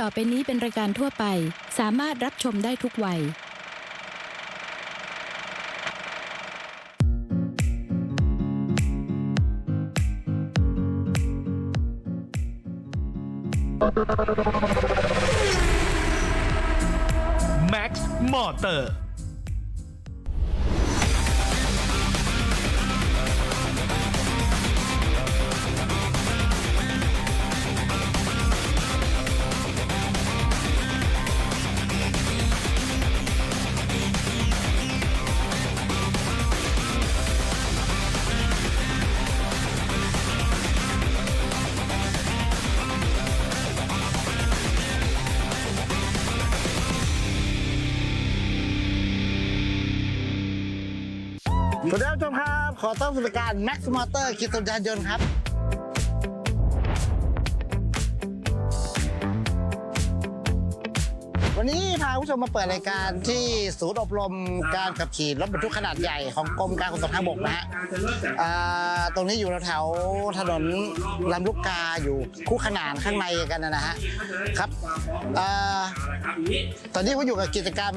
ต่อไปนี้เป็นรายการทั่วไป สามารถรับชมได้ทุกวัยแม็ ผู้ชมครับ ขอต้อนรับสู่รายการ Max Motor คิดสนยานยนต์ครับ วันนี้พาผู้ชมมาเปิดรายการที่ศูนย์อบรมการขับขี่รถบรรทุกขนาดใหญ่ของกรมการขนส่งทางบกนะฮะอ่าตรงนี้อยู่แถวๆถนนลำลูกกาอยู่คู่ขนานข้างในกันนะฮะครับอ่าตอนนี้ผมอยู่กับกิจกรรม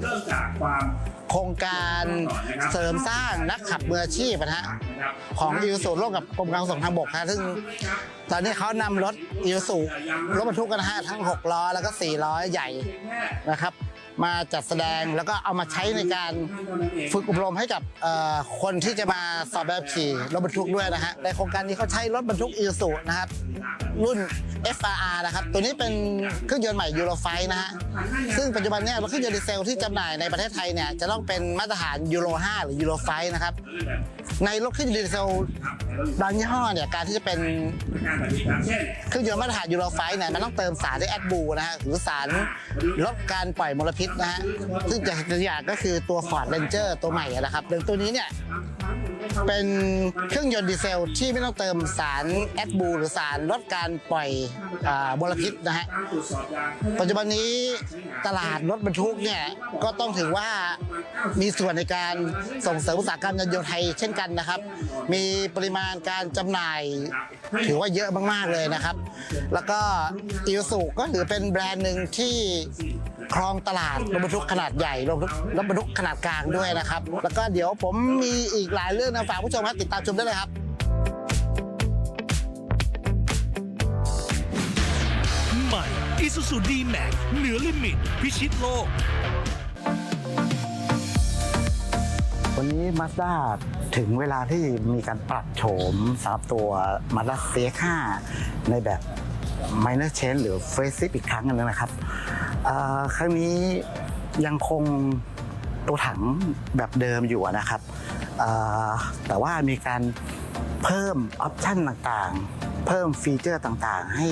เริ่มจากความโครงการเสริมสร้างนักขับมืออาชีพนะฮะของอิวสุร่วมกับกรมการขนส่งทางบกฮะซึ่งตอนนี้เขานำรถอิวสุรถบรรทุกกันฮะทั้ง 6 ล้อแล้วก็ 4 ล้อใหญ่นะครับ มาจัดแสดงแล้วก็เอามาใช้ในการฝึกอบรมให้กับคนที่จะมาสอบแบบขี่รถบรรทุกด้วยนะฮะในโครงการนี้เขาใช้รถบรรทุกยูสุนะครับรุ่น FRR นะครับ ตัวนี้เป็นเครื่องยนต์ใหม่ยูโรไฟนะฮะ ซึ่งปัจจุบันเนี่ยรถเครื่องยนต์ดีเซลที่จำหน่ายในประเทศไทยเนี่ยจะต้องเป็นมาตรฐานยูโร 5 หรือยูโร5นะครับในรถเครื่องยนต์ดีเซลบางยี่ห้อเนี่ยการที่จะเป็นเครื่องยนต์มาตรฐานยูโร5เนี่ยมันต้องเติมสารด้วยแอดบูนะฮะหรือสารลดการปล่อยมลพิษนะฮะซึ่งจากตัวอย่างก็คือตัว Ford Ranger ตัวใหม่นะครับตัวนี้เนี่ยเป็นเครื่องยนต์ดีเซลที่ไม่ต้องเติมสารแอดบูหรือสารลดการปล่อยมลพิษนะฮะปัจจุบันนี้ตลาดรถบรรทุกเนี่ยก็ต้องถือว่ามีส่วนในการส่งเสริมอุตสาหกรรมยานยนต์ไทยเช่นกันนะครับ มีปริมาณการจำหน่าย ถือว่าเยอะมากๆเลยนะครับ แล้วก็อิวสุก็ถือเป็นแบรนด์หนึ่งที่ครองตลาดรถบรรทุกขนาดใหญ่รถบรรทุกรถบรรทุกขนาดกลางด้วยนะครับ แล้วก็เดี๋ยวผมมีอีกหลายเรื่องนะฝากผู้ชมครับติดตามชมได้เลยครับ ใหม่ Isuzu D-Max เหนือลิมิต พิชิตโลก วันนี้ Mazda ถึงเวลาที่มีการปรับโฉมสำหรับตัว Mazda CX-5 ในแบบ minor change หรือ facelift อีกครั้งหนึงนะครับครั้งนี้ยังคงตัวถังแบบเดิมอยู่นะครับ แต่ว่ามีการเพิ่มออปชันต่างๆ เพิ่มฟีเจอร์ต่างๆ ให้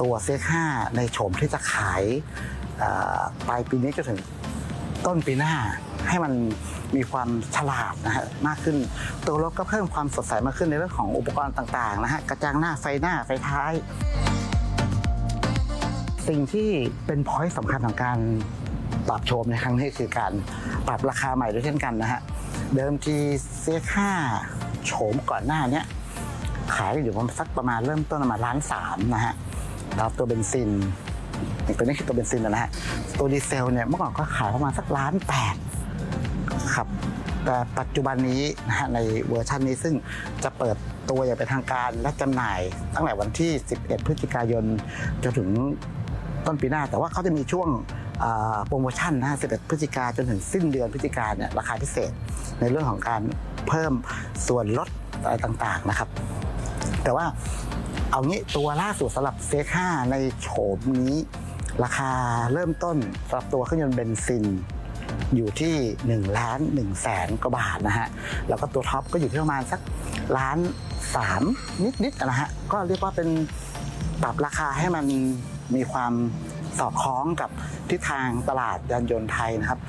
ตัว CX-5 ในโฉมที่จะขายปลายปีนี้จนถึง ต้นปีหน้าให้มันมีความฉลาดนะฮะมากขึ้น ตัวรถก็เพิ่มความสดใสมากขึ้นในเรื่องของอุปกรณ์ต่างๆนะฮะกระจังหน้าไฟหน้าไฟท้าย สิ่งที่เป็นพอยต์สำคัญของการปรับโฉมในครั้งนี้คือการปรับราคาใหม่ด้วยเช่นกันนะฮะเดิมทีเซียค่าโฉมก่อนหน้านี้ขายอยู่ประมาณสักประมาณเริ่มต้นประมาณล้านสามนะฮะแล้วตัวเบนซิน ตัวนี้คือตัวเบนซินนะฮะตัวดีเซลเนี่ยเมื่อก่อนก็ขายประมาณสักล้านแปดครับแต่ปัจจุบันนี้นะฮะในเวอร์ชันนี้ซึ่งจะเปิดตัวอย่างเป็นทางการและจำหน่ายตั้งแต่วันที่ 11 พฤศจิกายนจนถึงต้นปีหน้า แต่ว่าเขาจะมีช่วงโปรโมชั่นนะฮะ11 พฤศจิกาจนถึงสิ้นเดือนพฤศจิกาเนี่ยราคาพิเศษในเรื่องของการเพิ่มส่วนลดอะไรต่างๆนะครับ แต่ว่า เอางี้ตัวล่าสุดสำหรับเซค่าในโฉมนี้ ราคาเริ่มต้นสำหรับตัวเครื่องยนต์เบนซินอยู่ที่1ล้าน1แสนกว่าบาทนะฮะ แล้วก็ตัวท็อปก็อยู่ที่ประมาณสักล้านสามนิดๆนะฮะ ก็เรียกว่าเป็นปรับราคาให้มันมีความ สอดคล้องกับทิศทางตลาดยานยนต์ไทยนะครับ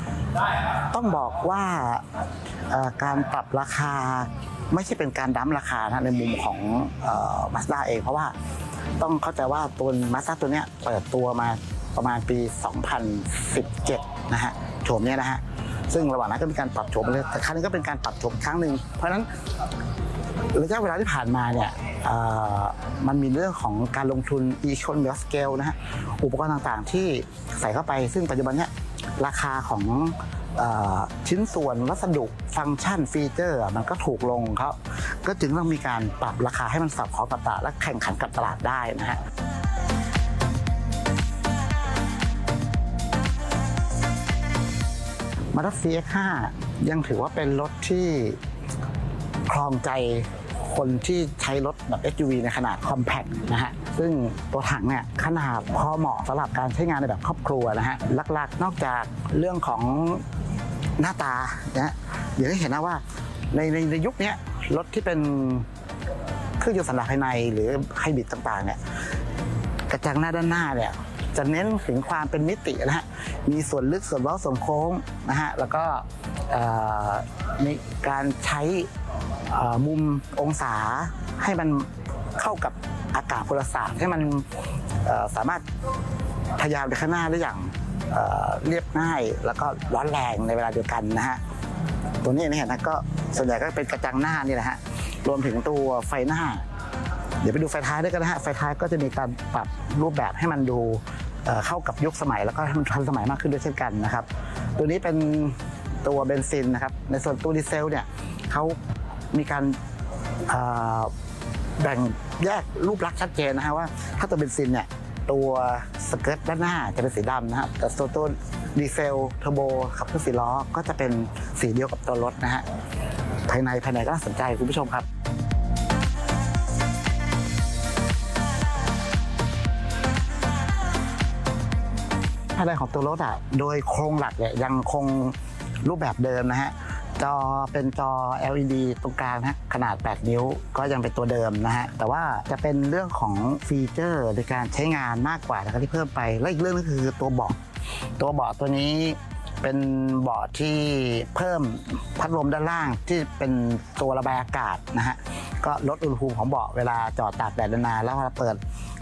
ต้องบอกว่าการปรับราคาไม่ใช่เป็นการดั้มราคานะในมุมของมาสด้าเอง เพราะว่าต้องเข้าใจว่าตัวมาสด้าตัวเนี้ยเปิดตัวมาประมาณปี 2017 นะฮะโฉมเนี้ยนะฮะซึ่งระหว่างนั้นก็มีการปรับโฉมเลยแต่ครั้งนี้ก็เป็นการปรับโฉมครั้งหนึ่งเพราะฉะนั้น ระยะเวลาที่ผ่านมาเนี่ยมันมีเรื่องของการลงทุน e-economy of scale นะฮะอุปกรณ์ต่างๆที่ใส่เข้าไป ซึ่งปัจจุบันเนี่ยราคาของอชิ้นส่วนวัสดุฟังก์ชันฟีเจอร์ มันก็ถูกลงเขาก็จึงต้องมีการปรับราคาให้มันสอดคล้องกับตลาดและแข่งขันกับตลาดได้นะฮะมาด้า CX5 ยังถือว่าเป็นรถที่ ครองใจคนที่ใช้รถแบบ SUV ในขนาด compact นะฮะ ซึ่งตัวถังเนี่ยขนาดพอเหมาะสำหรับการใช้งานในแบบครอบครัวนะฮะ หลักๆ นอกจากเรื่องของหน้าตานะฮะเดี๋ยวให้เห็นนะว่าในในในยุคนี้รถที่เป็นเครื่องยนต์สันดาปภายในหรือไฮบริดต่างๆเนี่ยกระจังหน้าด้านหน้าเนี่ยจะเน้นถึงความเป็นมิตินะฮะ มีส่วนลึกส่วนเว้าส่วนโค้งนะฮะ แล้วก็เอ่อมีการใช้ มุมองศาให้มันเข้ากับอากาศพลศาสตร์ให้มันสามารถทะยานไปข้างหน้าได้อย่างเเรียบง่าย แล้วก็ร้อนแรงในเวลาเดียวกันนะฮะตัวนี้นะเห็นนะก็ส่วนใหญ่ก็เป็นกระจังหน้านี่แหละฮะรวมถึงตัวไฟหน้า เดี๋ยวไปดูไฟท้ายด้วยกันนะฮะไฟท้ายก็จะมีการปรับรูปแบบให้มันดูเเข้ากับยุคสมัยแล้วก็ให้มันทันสมัยมากขึ้นด้วยเช่นกันนะครับ ตัวนี้เป็นตัวเบนซินนะครับ ในส่วนตัวดีเซลเนี่ยเขา มีการแบ่งแยกรูปลักษณ์ชัดเจนนะฮะว่าถ้าตัวเบนซินเนี่ยตัวสเกิร์ตด้านหน้าจะเป็นสีดำนะครับแต่ตัวตัวดีเซลเทอร์โบขับเคลื่อนสี่ล้อก็จะเป็นสีเดียวกับตัวรถนะฮะภายในภายในก็น่าสนใจคุณผู้ชมครับภายในของตัวรถอะโดยโครงหลักเนี่ยยังคงรูปแบบเดิมนะฮะ จอเป็นจอ LED ตรงกลางนะขนาด 8 นิ้วก็ยังเป็นตัวเดิมนะฮะ แต่ว่าจะเป็นเรื่องของฟีเจอร์ในการใช้งานมากกว่านะครับที่เพิ่มไป และอีกเรื่องนึงคือตัวเบาะตัวเบาะตัวนี้เป็นเบาะที่เพิ่มพัดลมด้านล่างที่เป็นตัวระบายอากาศนะฮะก็ลดอุณหภูมิของเบาะเวลาจอดตากแดดนานๆแล้วเวลาเปิด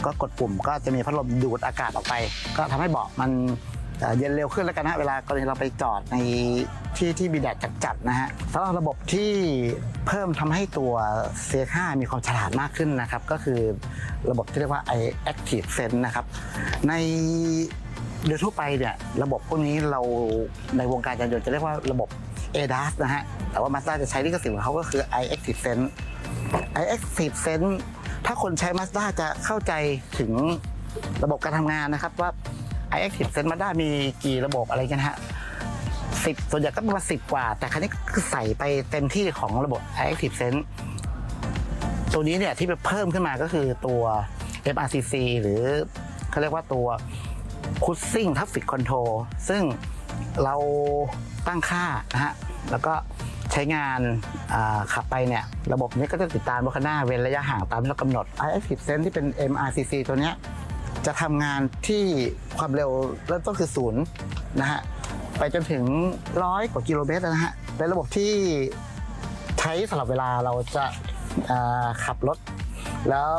ก็กดปุ่มก็จะมีพัดลมดูดอากาศออกไป ก็ทำให้เบาะมัน เย็นเร็วขึ้นแล้วกันนะเวลากรณีเราไปจอดในที่ที่มีแดดจัดๆนะฮะสำหรับระบบที่เพิ่มทำให้ตัว C5 มีความฉลาดมากขึ้นนะครับ ก็คือระบบที่เรียกว่า i Active Sense นะครับ ในโดยทั่วไปเนี่ยระบบพวกนี้เราในวงการยานยนต์จะเรียกว่าระบบ ADAS นะฮะ แต่ว่า Mazda จะใช้ลิขสิทธิ์ของเขาก็คือ i Active Sense i Active Sense ถ้าคนใช้ Mazda จะเข้าใจถึงระบบการทำงานนะครับว่า i Active Sense Mazda มีกี่ระบบอะไรกันฮะสิบส่วนใหญ่ก็ประมาณสิบกว่า แต่ครั้นี้คือใส่ไปเต็มที่ของระบบ i Active Sense ตัวนี้เนี่ยที่ไปเพิ่มขึ้นมาก็คือตัว MRCC หรือเขาเรียกว่าตัว Cruising Traffic Control ซึ่งเราตั้งค่านะฮะ แล้วก็ใช้งานขับไปเนี่ย ระบบนี้ก็จะติดตามรถคันหน้าเว้นระยะห่างตามที่เรากำหนด iActive Sense ที่เป็น MRCC ตัวเนี้ย จะทำงานที่ความเร็วเริ่มต้นคือศูนย์นะฮะไปจนถึงร้อยกว่ากิโลเมตรนะฮะเป็นระบบที่ใช้สำหรับเวลาเราจะาขับรถ แล้ว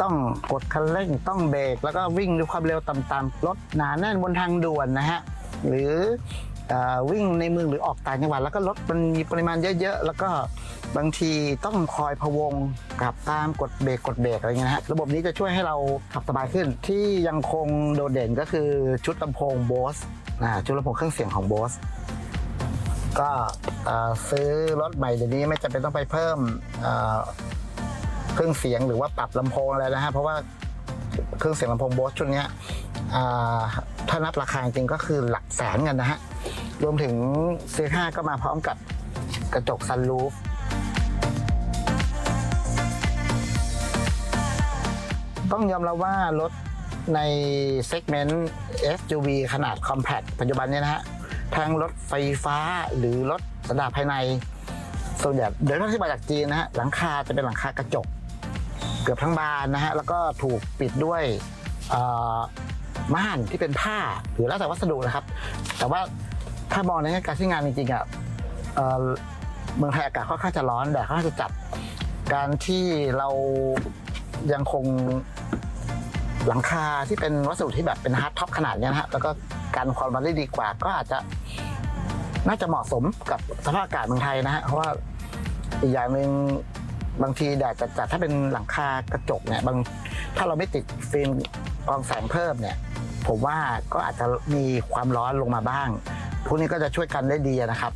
ต้องกดคันเร่งต้องเบรกแล้วก็วิ่งด้วยความเร็วต่ำๆรถหนาแน่นบนทางด่วนนะฮะหรือเออวิ่งในเมืองหรือออกต่างจังหวัดแล้วก็รถมันมีปริมาณเยอะๆ แล้วก็ บางทีต้องคอยพะวงกับตามกดเบรกกดเบรกอะไรเงี้ยนะฮะระบบนี้จะช่วยให้เราขับสบายขึ้น ที่ยังคงโดดเด่นก็คือชุดลำโพง Bose นะชุดลำโพงเครื่องเสียงของ Bose ก็เอ่อซื้อรถใหม่เดี๋ยวนี้ไม่จำเป็นต้องไปเพิ่มเครื่องเสียงหรือว่าปรับลำโพงอะไรนะฮะเพราะว่าเครื่องเสียงลำโพงโบสชุดนี้ถ้านับราคาจริงก็คือหลักแสนกันนะฮะ รวมถึง C5 ก็มาพร้อมกับกระจกซันรูฟ ต้องยอมรับว่ารถในเซกเมนต์ SUV ขนาด Compact ปัจจุบันเนี้นะฮะทั้งรถไฟฟ้าหรือรถสนดาปภายใน ส่วนใหญ่โดยเฉพาะที่มาจากจีนนะฮะหลังคาจะเป็นหลังคากระจก เกือบทั้งบานนะฮะแล้วก็ถูกปิดด้วยม่านที่เป็นผ้าหรือแล้วแต่วัสดุนะครับ แต่ว่าถ้ามองในการใช้งานจริงๆอะเอ่อเมืองไทยอากาศค่อนข้างจะร้อนแดดค่อนข้างจะจัดการที่เรา ยังคงหลังคาที่เป็นวัสดุที่แบบเป็นฮาร์ดท็อปขนาดนี้นะฮะแล้วก็การความร้อนได้ดีกว่า ก็อาจจะน่าจะเหมาะสมกับสภาพอากาศเมืองไทยนะฮะเพราะว่าอีกอย่างหนึ่งบางทีแดดจัดๆถ้าเป็นหลังคากระจกเนี่ยบางถ้าเราไม่ติดฟิล์มกรองแสงเพิ่มเนี่ย ผมว่าก็อาจจะมีความร้อนลงมาบ้าง พวกนี้ก็จะช่วยกันได้ดีนะครับ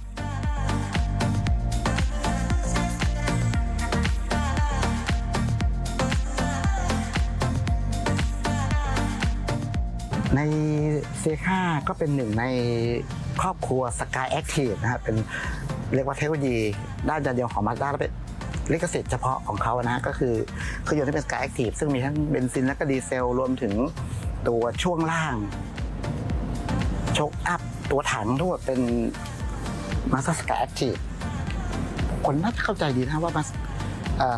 ในเซค่าก็เป็นหนึ่งในครอบครัว Sky Active นะครับเป็นเรียกว่าเทคโนโลยีด้านยานยนต์ของ Mazda และเป็นลิขสิทธิ์เฉพาะของเขานะก็คือเครื่องยนต์ที่เป็น Sky Active ซึ่งมีทั้งเบนซินและก็ดีเซล รวมถึงตัวช่วงล่างโชคอัพตัวถังทั้งหมดเป็น Mazda Sky Active คนน่าจะเข้าใจดีนะว่ามา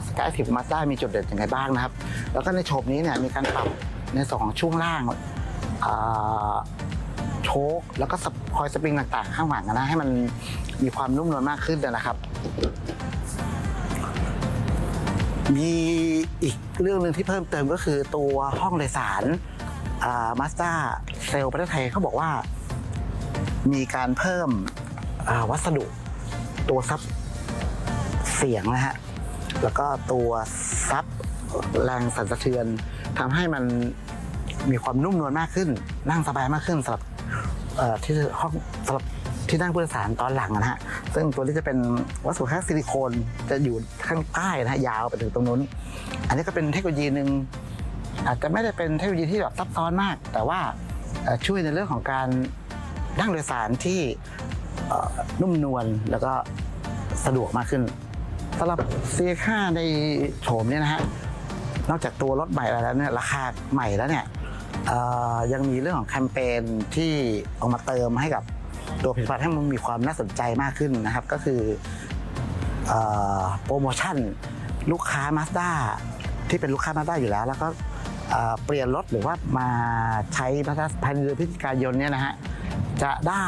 สกายแอคทิฟมาสด้ามีจุดเด่นยังไงบ้างนะครับ แล้วก็ในโฉมนี้เนี่ยมีการปรับในส่วนของช่วงล่าง อ่าโชคแล้วก็สปคอยสปริงต่างๆ ข้างหลังนะให้มันมีความนุ่มนวลมากขึ้นนะครับ มีอีกเรื่องหนึ่งที่เพิ่มเติมก็คือตัวห้องโดยสารมาสด้าเซลประเทศไทยเขาบอกว่า มีการเพิ่มอ่าวัสดุตัวซับเสียงนะฮะ แล้วก็ตัวซับแรงสั่นสะเทือนทำให้มัน มีความนุ่มนวลมากขึ้น นั่งสบายมากขึ้นสำหรับที่ห้องสำหรับที่นั่งผู้โดยสารตอนหลังนะฮะ ซึ่งตัวนี้จะเป็นวัสดุแค่ซิลิโคนจะอยู่ข้างใต้นะฮะยาวไปถึงตรงนู้น อันนี้ก็เป็นเทคโนโลยีหนึ่งอาจจะไม่ได้เป็นเทคโนโลยีที่แบบซับซ้อนมาก แต่ว่าช่วยในเรื่องของการนั่งโดยสารที่นุ่มนวลแล้วก็สะดวกมากขึ้นสำหรับเซียค่าในโฉมเนี่ยนะฮะนอกจากตัวรถใหม่แล้วเนี่ยราคาใหม่แล้วเนี่ย ยังมีเรื่องของแคมเปญที่ออกมาเติมให้กับตัวผลิตภัณฑ์ให้มันมีความน่าสนใจมากขึ้นนะครับ ก็คือเอ่อโปรโมชั่นลูกค้า Mazda ที่เป็นลูกค้า Mazda อยู่แล้ว แล้วก็เอ่อเปลี่ยนรถหรือว่ามาใช้ Mazda ภายในเดือนพฤศจิกายนเนี่ยนะฮะจะได้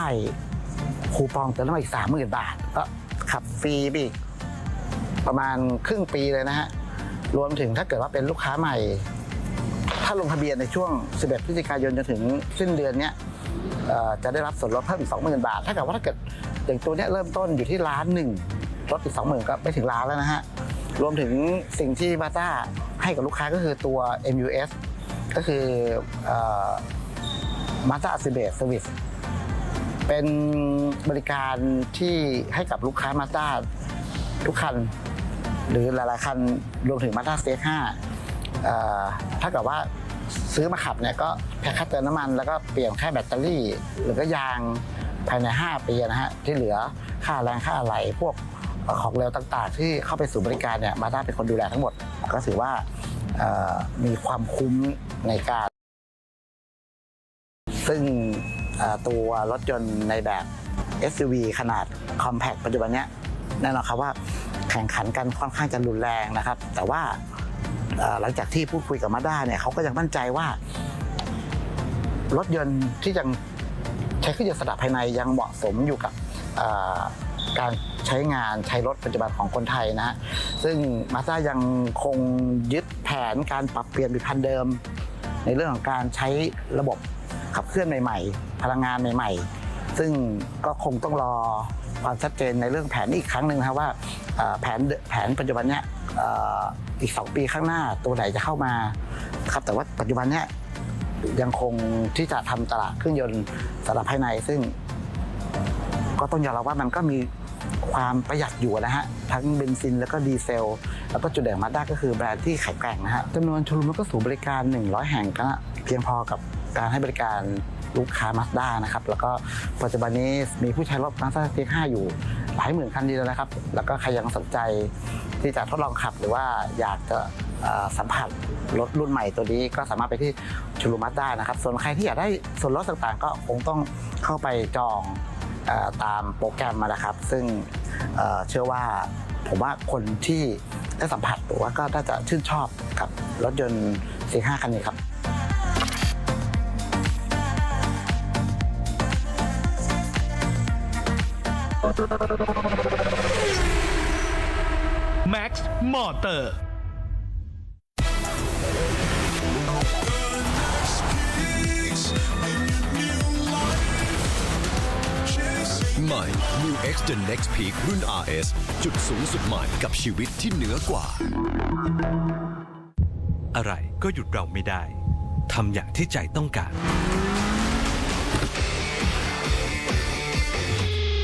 คูปองเติมน้ำมันอีกสามหมื่นบาทก็ขับฟรีไปอีกประมาณครึ่งปีเลยนะฮะรวมถึงถ้าเกิดว่าเป็นลูกค้าใหม่ถ้าลงทะเบียนในช่วง 11 พฤศจิกายนจนถึงสิ้นเดือนเนี้ยจะได้รับส่วนลดเพิ่มอีก20,000 บาท ถ้าเกิดว่าถ้าเกิดอย่างตัวเนี้ยเริ่มต้นอยู่ที่ล้านหนึ่งลดอีก20,000 ก็ไม่ถึงล้านแล้วนะฮะ รวมถึงสิ่งที่มาต้าให้กับลูกค้าก็คือตัว MUS ก็คือมาต้า a ิเบ e เซอร์วิสเป็นบริการที่ให้กับลูกค้ามาต้าทุกคัน หรือหลายๆคันรวมถึงมา z ้า c 5เอ่อถ้าเกิดว่า ซื้อมาขับเนี่ยก็แค่ค่าเติมน้ำมันแล้วก็เปลี่ยนแค่แบตเตอรี่ หรือก็ยางภายใน 5 ปีนะฮะที่เหลือค่าแรงค่าอะไหล่พวกของเร็วต่างๆ ที่เข้าไปสู่บริการเนี่ยมาด้าเป็นคนดูแลทั้งหมด ก็ถือว่ามีความคุ้มในการ ซึ่งตัวรถยนต์ในแบบ SUV ขนาด Compact ปัจจุบันเนี้ยแน่นอนครับว่าแข่งขันกันค่อนข้างจะรุนแรงนะครับ แต่ว่า หลังจากที่พูดคุยกับมาด้าเนี่ยเขาก็ยังมั่นใจว่า รถยนต์ที่ยังใช้เครื่องยนต์สดับภายในยังเหมาะสมอยู่กับการใช้งานใช้รถปัจจุบันของคนไทยนะฮะซึ่งมาด้ายังคงยึดแผนการปรับเปลี่ยนผลิตภัณฑ์เดิม ในเรื่องของการใช้ระบบขับเคลื่อนใหม่ ๆ พลังงานใหม่ ๆ ซึ่งก็คงต้องรอความชัดเจนในเรื่องแผนอีกครั้งหนึ่งนะครับว่าแผนแผนปัจจุบันเนี้ย อีก 2 ปีข้างหน้าตัวไหนจะเข้ามาครับแต่ว่าปัจจุบันเนี้ยยังคงที่จะทำตลาดเครื่องยนต์สำหรับภายใน ซึ่ง ก็ต้องยอมรับว่ามันก็มีความประหยัดอยู่นะฮะ ทั้งเบนซินแล้วก็ดีเซล แล้วก็จุดเด่นมาด้าก็คือแบรนด์ที่แข็งแกร่งนะฮะจำนวนชว์รูมแล้วก็ศูนย์บริการ 100 แห่งก็เพียงพอกับการให้บริการ ลูกค้ามาสด้านะครับ แล้วก็ปัจจุบันนี้มีผู้ใช้รถมาสด้าเ X5 อยู่หลายหมื่นคันดีแล้วนะครับ แล้วก็ใครยังสนใจที่จะทดลองขับหรือว่าอยากจะสัมผัสรถรุ่นใหม่ตัวนี้ก็สามารถไปที่ชูรูมัสด้านะครับ ส่วนใครที่อยากได้ส่วนลดต่างๆ ก็คงต้องเข้าไปจองตามโปรแกรมมานะครับ ซึ่งเอ่อเชื่อว่าผมว่าคนที่ได้สัมผัสหรือว่าก็น่าจะชื่นชอบกับรถยนต์ C5 คันนี้ครับ Max Motor ใหม่ New X The Next Peak รุ่น RS จุดสูงสุดใหม่กับชีวิตที่เหนือกว่า อะไรก็หยุดเราไม่ได้ ทำอย่างที่ใจต้องการ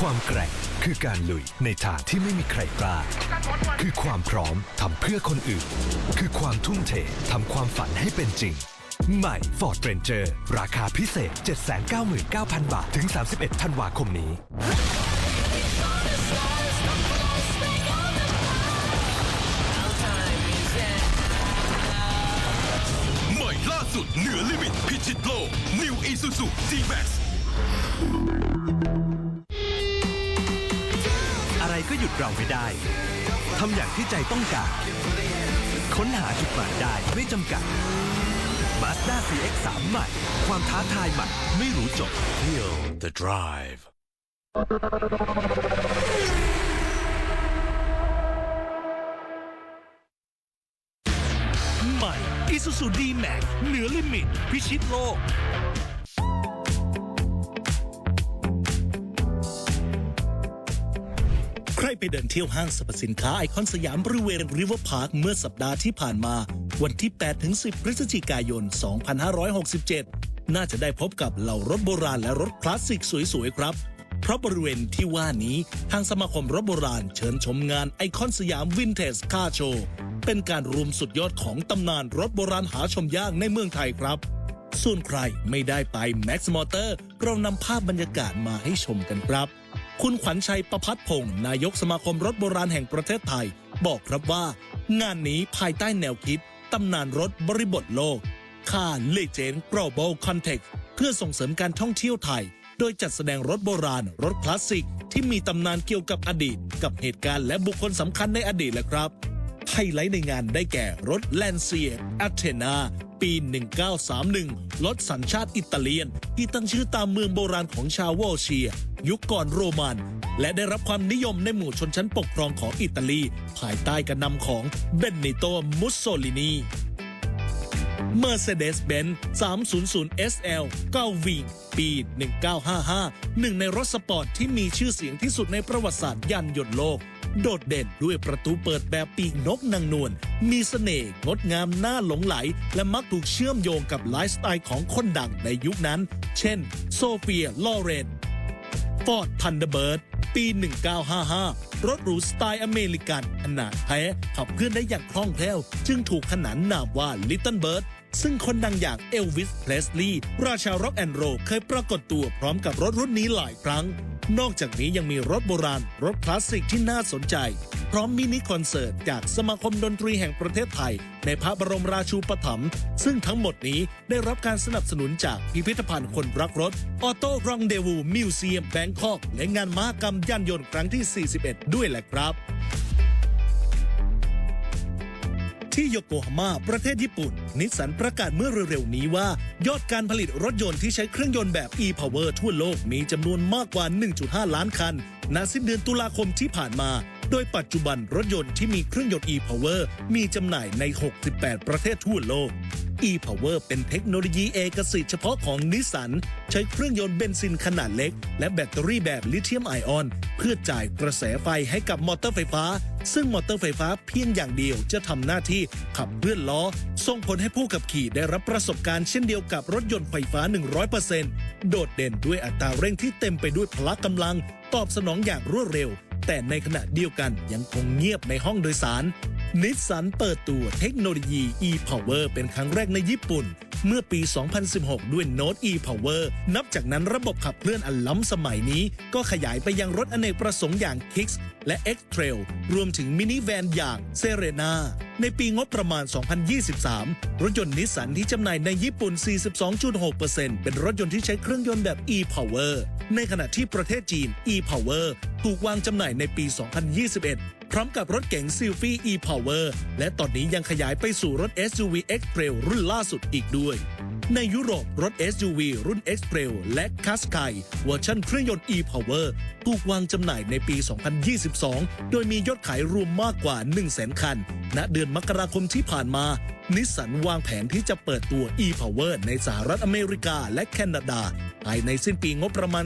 ความแกร่งคือการลุยในทางที่ไม่มีใครกล้า คือความพร้อมทำเพื่อคนอื่น คือความทุ่มเททำความฝันให้เป็นจริง ใหม่ Ford Ranger ราคาพิเศษ 799,000 บาท ถึง 31 ธันวาคมนี้ ใหม่ล่าสุดเหนือลิมิตพิชิตโลก New Isuzu G-Max เราไม่ได้ ทำอย่างที่ใจต้องการ ค้นหาจุดหมายได้ไม่จำกัด Mazda CX-3 ใหม่ ความท้าทายใหม่ไม่รู้จบ Feel the drive ใหม่ Isuzu D-Max เหนือลิมิต พิชิตโลก ไปเดินเที่ยวห้างสรรพสินค้าไอคอนสยามบริเวณริเวอร์พาร์คเมื่อสัปดาห์ที่ผ่านมา วันที่8-10 พฤศจิกายน 2567 น่าจะได้พบกับเหล่ารถโบราณและรถคลาสสิกสวยๆครับ เพราะบริเวณที่ว่านี้ทางสมาคมรถโบราณเชิญชมงานไอคอนสยามวินเทจคาโชว์เป็นการรวมสุดยอดของตำนานรถโบราณหาชมยากในเมืองไทยครับ ส่วนใครไม่ได้ไป Max Motor เรานำภาพบรรยากาศมาให้ชมกันครับ คุณขวัญชัยประพัฒพงศ์นายกสมาคมรถโบราณแห่งประเทศไทย บอกครับว่า งานนี้ภายใต้แนวคิดตำนานรถบริบทโลกค่า Legend Global Context เพื่อส่งเสริมการท่องเที่ยวไทย โดยจัดแสดงรถโบราณ รถคลาสสิก ที่มีตำนานเกี่ยวกับอดีต กับเหตุการณ์และบุคคลสำคัญในอดีตแหละครับไฮไลท์ในงานได้แก่รถ Lancia a t h e n a ปี 1931 รถสัญชาติอิตาเลียน ที่ตั้งชื่อตามเมืองโบราณของชาววอลเชีย ยุคก่อนโรมัน และได้รับความนิยมในหมู่ชนชั้นปกครองของอิตาลี ภายใต้การนำของเบนนิโตมุสโซลินี Mercedes-Benz 300 SL 9วิงปี 1955 หนึ่งในรถสปอร์ตที่มีชื่อเสียงที่สุดในประวัติศาสตร์ยานยนต์โลก โดดเด่นด้วยประตูเปิดแบบปีกนกนางนวล มีเสน่ห์งดงามน่าหลงไหล และมักถูกเชื่อมโยงกับไลฟ์สไตล์ของคนดังในยุคนั้น เช่น โซเฟีย ลอเรนฟอร์ดทันเดอร์เบิร์ดปี 1955 รถหรูสไตล์อเมริกันขนาดแท้ขับเคลื่อนได้อย่างคล่องแคล่ว จึงถูกขนานนามว่า Little Bird ซึ่งคนดังอย่างเอลวิส เพลสลีย์ราชาร็อกแอนด์โรเคยปรากฏตัวพร้อมกับรถรุ่นนี้หลายครั้ง นอกจากนี้ยังมีรถโบราณ รถคลาสสิกที่น่าสนใจ พร้อมมินิคอนเสิร์ต จากสมาคมดนตรีแห่งประเทศไทย ในพระบรมราชูปถัมภ์ซึ่งทั้งหมดนี้ได้รับการสนับสนุนจากพิพิธภัณฑ์คนรักรถออโต้รังเดวูมิวเซียมแบงคอกและงานมหกรรมยานยนต์ครั้งที่ 41 ด้วยแหละครับ ที่โยโกฮาม่าประเทศญี่ปุ่น นิสสันประกาศเมื่อเร็วๆ นี้ว่า ยอดการผลิตรถยนต์ที่ใช้เครื่องยนต์แบบ e-power ทั่วโลกมีจำนวนมากกว่า 1.5 ล้านคันณสิ้นเดือนตุลาคมที่ผ่านมา โดยปัจจุบันรถยนต์ที่มีเครื่องยนต์ e-power มีจำหน่ายใน 68 ประเทศทั่วโลก e-power เป็นเทคโนโลยีเอกสิทธิ์เฉพาะของนิสสันใช้เครื่องยนต์เบนซินขนาดเล็ก และแบตเตอรี่แบบลิเธียมไอออน เพื่อจ่ายกระแสไฟให้กับมอเตอร์ไฟฟ้า ซึ่งมอเตอร์ไฟฟ้าเพียงอย่างเดียวจะทำหน้าที่ขับเคลื่อนล้อ ส่งผลให้ผู้ขับขี่ได้รับประสบการณ์เช่นเดียวกับรถยนต์ไฟฟ้า 100%โดดเด่นด้วยอัตราเร่งที่เต็มไปด้วยพละกำลัง ตอบสนองอย่างรวดเร็ว แต่ในขณะเดียวกันยังคงเงียบในห้องโดยสารนิสสันเปิดตัวเทคโนโลยี e-power เป็นครั้งแรกในญี่ปุ่น เมื่อปี 2016 ด้วย Note e-power นับจากนั้นระบบขับเคลื่อนอันล้ำสมัยนี้ ก็ขยายไปยังรถอเนกประสงค์อย่าง Kicks และ X-Trail รวมถึงมินิแวนอย่าง Serena ในปีงบประมาณ 2023 รถยนต์นิสสันที่จำหน่ายในญี่ปุ่น 42.6%เป็นรถยนต์ที่ใช้เครื่องยนต์แบบ e-power ในขณะที่ประเทศจีน e-power ถูกวางจำหน่ายในปี 2021 พร้อมกับรถเก๋ง s y l f i e-Power และตอนนี้ยังขยายไปสู่รถ SUV X-Trail รุ่นล่าสุดอีกด้วย ในยุโรปรถ SUV รุ่น X-Trail และ c a s c a i เวอร์ชันเครื่องยนต์ e-Power ถูกวางจำหน่ายในปี 2022 โดยมียอดขายรวมมากกว่า 100,000 คัน ณ เดือนมกราคมที่ผ่านมานิสสันวางแผนที่จะเปิดตัว e-Power ในสหรัฐอเมริกาและแคนาดาภายในสิ้นปีงบประมาณ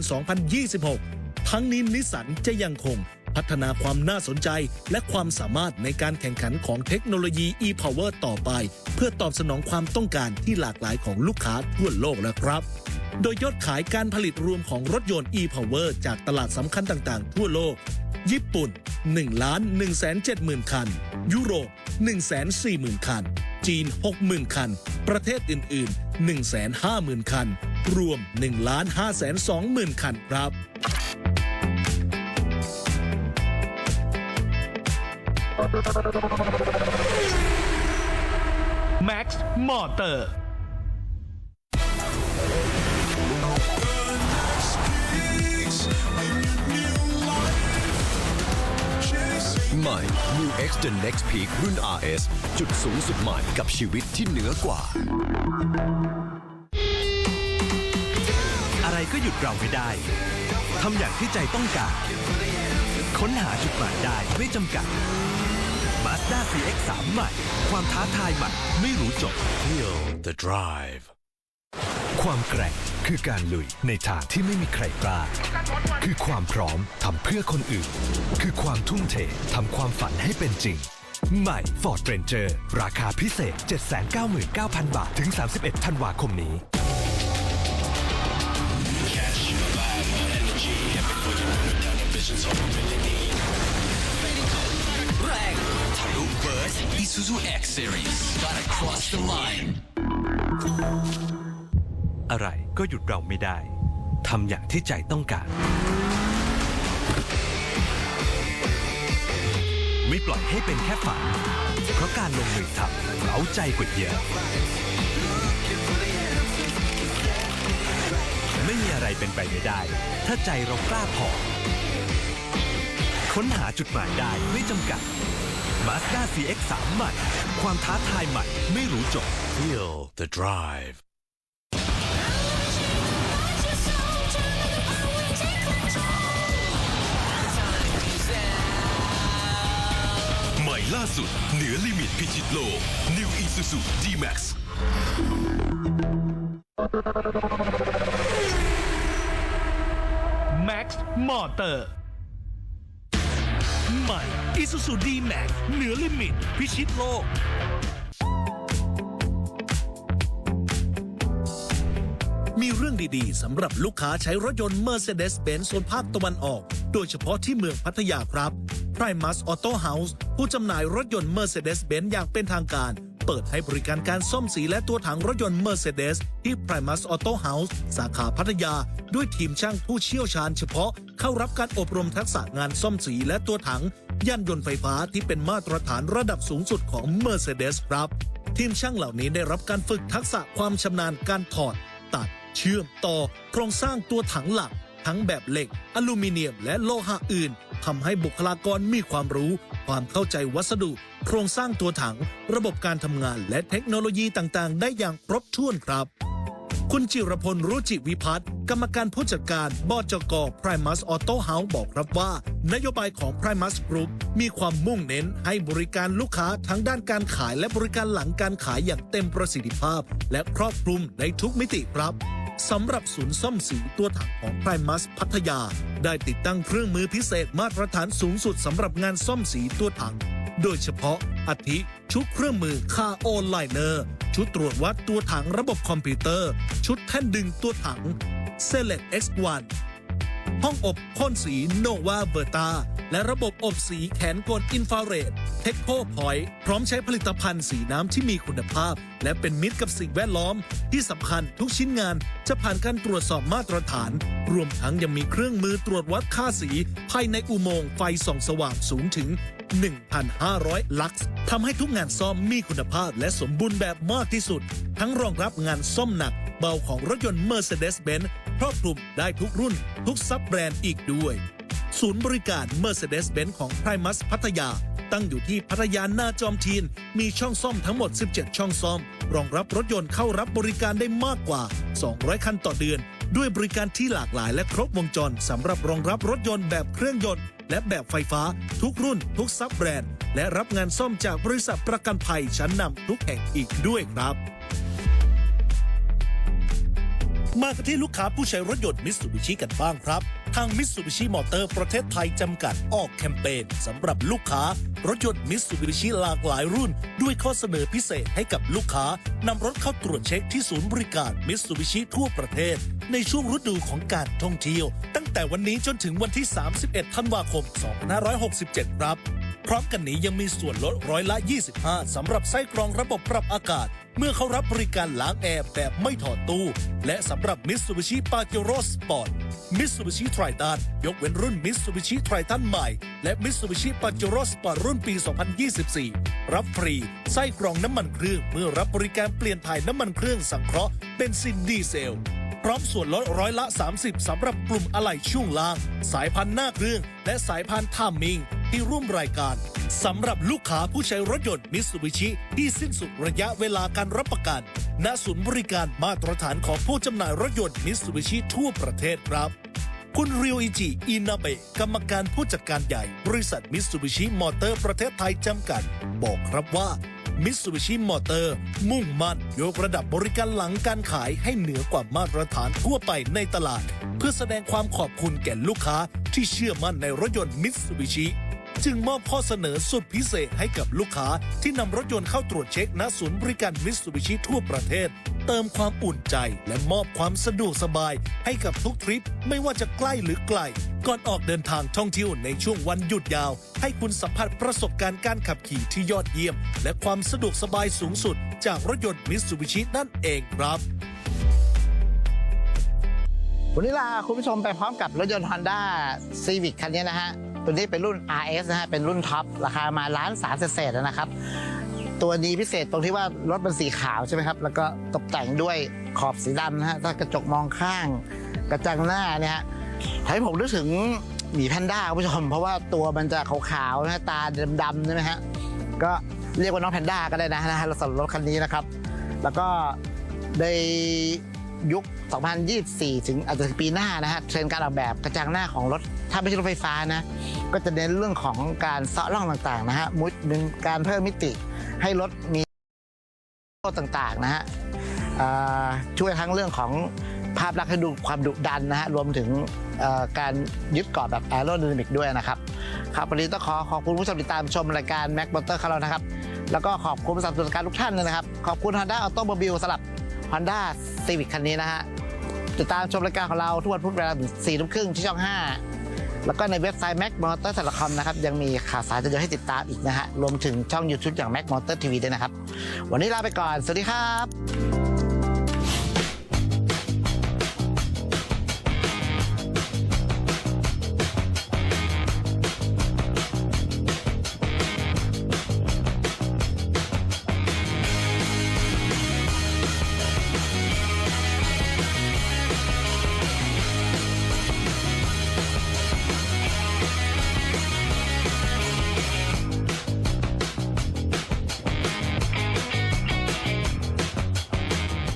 2026 ทั้งนี้นิสสันจะยังคง พัฒนาความน่าสนใจ และความสามารถในการแข่งขันของเทคโนโลยี e-power ต่อไป เพื่อตอบสนองความต้องการที่หลากหลายของลูกค้าทั่วโลกนะครับ โดยยอดขายการผลิตรวมของรถยนต์ e-power จากตลาดสำคัญต่างๆ ทั่วโลก ญี่ปุ่น 1 ล้าน1 7 0 0 0 0คัน ยุโรป 1 4 0 0 0 0 คัน จีน 60,000 คัน ประเทศอื่น ๆ 150,000 คัน รวม1ล้าน5 2 0 0 0 0 คันครับ Max Motor ใหม่ New X The Next Peak รุ่น RS จุดสูงสุดใหม่กับชีวิตที่เหนือกว่า อะไรก็หยุดเราไม่ได้ ทำอย่างที่ใจต้องการ ค้นหาจุดหมายได้ไม่จำกัด Mazda CX-3 ใหม่ ความท้าทายใหม่ไม่รู้จบ Feel the drive. ความแกร่งคือการลุยในทางที่ไม่มีใครกล้า คือความพร้อมทำเพื่อคนอื่น คือความทุ่มเททำความฝันให้เป็นจริง ใหม่ Ford Ranger ราคาพิเศษ 799,000 บาท ถึง 31 ธันวาคมนี้ Isuzu X Series. Gotta cross the line. อะไรก็หยุดเราไม่ได้ ทำอย่างที่ใจต้องการ ไม่ปล่อยให้เป็นแค่ฝัน เพราะการลงมือทำเราใจกว่าเยอะ ไม่มีอะไรเป็นไปไม่ได้ ถ้าใจเรากล้าพอ ค้นหาจุดหมายได้ไม่จำกัด Mazda CX-3 ใหม่ ความท้าทายใหม่ ไม่รู้จบ Feel the drive. ใหม่ล่าสุด เหนือลิมิตพิชิตโลก New Isuzu D-Max Max Motor ใหม่ Isuzu D-Max เหนือลิมิต พิชิตโลก มีเรื่องดีๆสำหรับลูกค้าใช้รถยนต์ Mercedes-Benz โซนภาคตะวันออก โดยเฉพาะที่เมืองพัทยาครับ Primus Auto House ผู้จำหน่ายรถยนต์ Mercedes-Benz อย่างเป็นทางการ เปิดให้บริการการซ่อมสีและตัวถังรถยนต์ Mercedes ที่ Primus Auto House สาขาพัทยา ด้วยทีมช่างผู้เชี่ยวชาญเฉพาะเข้ารับการอบรมทักษะงานซ่อมสีและตัวถังยานยนต์ไฟฟ้าที่เป็นมาตรฐานระดับสูงสุดของ Mercedes ครับ ทีมช่างเหล่านี้ได้รับการฝึกทักษะความชำนาญการถอด ตัด เชื่อมต่อ โครงสร้างตัวถังหลัก ทั้งแบบเหล็ก อลูมิเนียม และโลหะอื่นทำให้บุคลากรมีความรู้ ความเข้าใจวัสดุ โครงสร้างตัวถัง ระบบการทำงานและเทคโนโลยีต่างๆ ได้อย่างครบถ้วนครับ คุณจิรพลรุจิวิพัฒน์กรรมการผู้จัดการบจก Primus Auto House บอกครับว่า นโยบายของ Primus Group มีความมุ่งเน้นให้บริการลูกค้าทั้งด้านการขายและบริการหลังการขายอย่างเต็มประสิทธิภาพ และครอบคลุมในทุกมิติครับ สำหรับศูนย์ซ่อมสีตัวถังของ Primus พัทยา ได้ติดตั้งเครื่องมือพิเศษมาตรฐานสูงสุดสำหรับงานซ่อมสีตัวถัง โดยเฉพาะอาทิชุดเครื่องมือคาโอไลเนอร์ ชุดตรวจวัดตัวถังระบบคอมพิวเตอร์ ชุดแท่นดึงตัวถัง Select X1 ห้องอบพ่นสี Nova v e r t a และระบบอบสีแขนกลอินฟราเรดเทคโ p พอยต์พร้อมใช้ผลิตภัณฑ์สีน้ำที่มีคุณภาพ และเป็นมิตรกับสิ่งแวดล้อม ที่สำคัญทุกชิ้นงานจะผ่านการตรวจสอบมาตรฐาน รวมทั้งยังมีเครื่องมือตรวจวัดค่าสี ภายในอุโมงค์ไฟส่องสว่างสูงถึง 1,500 ลักซ์ทำให้ทุกงานซ่อมมีคุณภาพและสมบูรณ์แบบมากที่สุด ทั้งรองรับงานซ่อมหนักเบาของรถยนต์ Mercedes-Benz ครอบคลุมได้ทุกรุ่น ทุกซับแบรนด์อีกด้วย ศูนย์บริการ Mercedes-Benz ของ Primus พัทยา ตั้งอยู่ที่พัทยาหน้าจอมทีนมีช่องซ่อมทั้งหมด 17 ช่องซ่อม รองรับรถยนต์เข้ารับบริการได้มากกว่า 200 คันต่อเดือน ด้วยบริการที่หลากหลายและครบวงจรสำหรับรองรับรถยนต์แบบเครื่องยนต์ และแบบไฟฟ้า ทุกรุ่น ทุกซับแบรนด์ และรับงานซ่อมจากบริษัทประกันภัยชั้นนำทุกแห่งอีกด้วยครับมากันที่ลูกค้าผู้ใช้รถยนต์มิ t ซูบิชิกันบ้างครับางมิ t ซูบิชิมอเตอร์ประเทศไทยจำกัดออกแคมเปญสำหรับลูกค้ารถยนต์มิ t ซูบิชิหลากหลายรุ่น ด้วยข้อเสนอพิเศษให้กับลูกค้านำรถเข้าตรวจเช็คที่ศูนย์บริการมิ t ซูบิชิทั่วประเทศ ในช่วงฤดูของการท่องเที่ยว ตั้งแต่วันนี้จนถึงวันที่ 31 ธันวาคม 2567 ครับ พร้อมกันนี้ยังมีส่วนลดร้อยละ 25สำหรับไส้กรองระบบปรับอากาศ เมื่อเขารับบริการล้างแอร์แบบไม่ถอดตู้ และสำหรับ Mitsubishi Pajero Sport Mitsubishi Triton ยกเว้นรุ่น Mitsubishi Triton ใหม่ และ Mitsubishi Pajero Sport รุ่นปี 2024 รับฟรี ไส้กรองน้ำมันเครื่องเมื่อรับบริการเปลี่ยนถ่ายน้ำมันเครื่องสังเคราะห์เป็นซินดีเซลพร้อมส่วนลดร้อยละ 30 สำหรับกลุ่มอะไหล่ช่วงล่าง สายพันธุ์หน้าเครื่อง และสายพันธุ์ทามมิงที่ร่วมรายการ สำหรับลูกค้าผู้ใช้รถยนต์มิ t ซูบิชิที่สิ้นสุดระยะเวลาการรับประกันณศูนย์บริการมาตรฐานของผู้จำหน่ายรถยนต์มิ t ซูบิชิทั่วประเทศครับ คุณริวอิจิ อินาเบะกรรมการผู้จัดการใหญ่ บริษัทมิ t ซูบิชิมอเตอร์ประเทศไทยจำกัด บอกครับว่ามิ t ซูบิชิมอเตอร์ มุ่งมั่นยกระดับบริการหลังการขายให้เหนือกว่ามาตรฐานทั่วไปในตลาด เพื่อแสดงความขอบคุณแก่ลูกค้าที่เชื่อมั่นในรถยนต์มิ t ซูบิชิ จึงมอบข้อเสนอสุดพิเศษให้กับลูกค้าที่นำรถยนต์เข้าตรวจเช็คณศูนย์บริการมิ t ซูบิชิทั่วประเทศ เติมความอุ่นใจและมอบความสะดวกสบายให้กับทุกทริป ไม่ว่าจะใกล้หรือไกล ก่อนออกเดินทางท่องเที่ยวในช่วงวันหยุดยาว ให้คุณสัมผัสประสบการณ์การขับขี่ที่ยอดเยี่ยม และความสะดวกสบายสูงสุด จากรถยนต์มิ t ซูบิชินั่นเองครับวันนี้ลาคุณผู้ชมไปพร้อมกับรถยนต์ Honda Civic คันนี้นะฮะ ตัวนี้เป็นรุ่น RS นะฮะเป็นรุ่นท็อปราคามาล้านสามเศษนะครับ ตัวนี้พิเศษตรงที่ว่ารถเป็นสีขาวใช่ไหมครับ แล้วก็ตกแต่งด้วยขอบสีดำนะฮะถ้ากระจกมองข้าง กระจังหน้าเนี่ยฮะทำให้ผมนึกถึงหมีแพนด้าคุณผู้ชม เพราะว่าตัวมันจะขาวๆนะฮะตาดำๆใช่ไหมฮะก็เรียกว่าน้องแพนด้าก็ได้นะนะฮะสำหรับรถคันนี้นะครับ แล้วก็ใน ยุค 2024 ถึงอาจจะปีหน้านะฮะเทรนด์การออกแบบกระจังหน้าของรถ ถ้าไม่ใช่รถไฟฟ้านะ ก็จะเน้นเรื่องของการเซาะร่องต่างๆนะฮะมุดหนึ่งการเพิ่มมิติให้รถมีโต่างๆนะฮะช่วยทั้งเรื่องของภาพลักษณ์ให้ดูความดุดันนะฮะรวมถึงการยึดเกาะแบบแอโร d y นามิกด้วยนะครับ ครับวันนี้ต้องขอขอบคุณผู้ชมติดตามชมรายการ Mac Motor ของเรานะครับ แล้วก็ขอบคุณผู้สนับสนุนการทุกท่านนะครับ ขอบคุณ Honda Automobile สำหรับ Honda Civic คันนี้นะฮะติดตามชมรายการของเราทุกวันพุธเวลาสี่ทุ่มครึ่งที่ช่อง 5 แล้วก็ในเว็บไซต์ Mac Motor com นะครับ ยังมีข่าวสารจะเยอะให้ติดตามอีกนะฮะ รวมถึงช่อง YouTube อย่าง Mac Motor TV ด้วยนะครับ วันนี้ลาไปก่อน สวัสดีครับ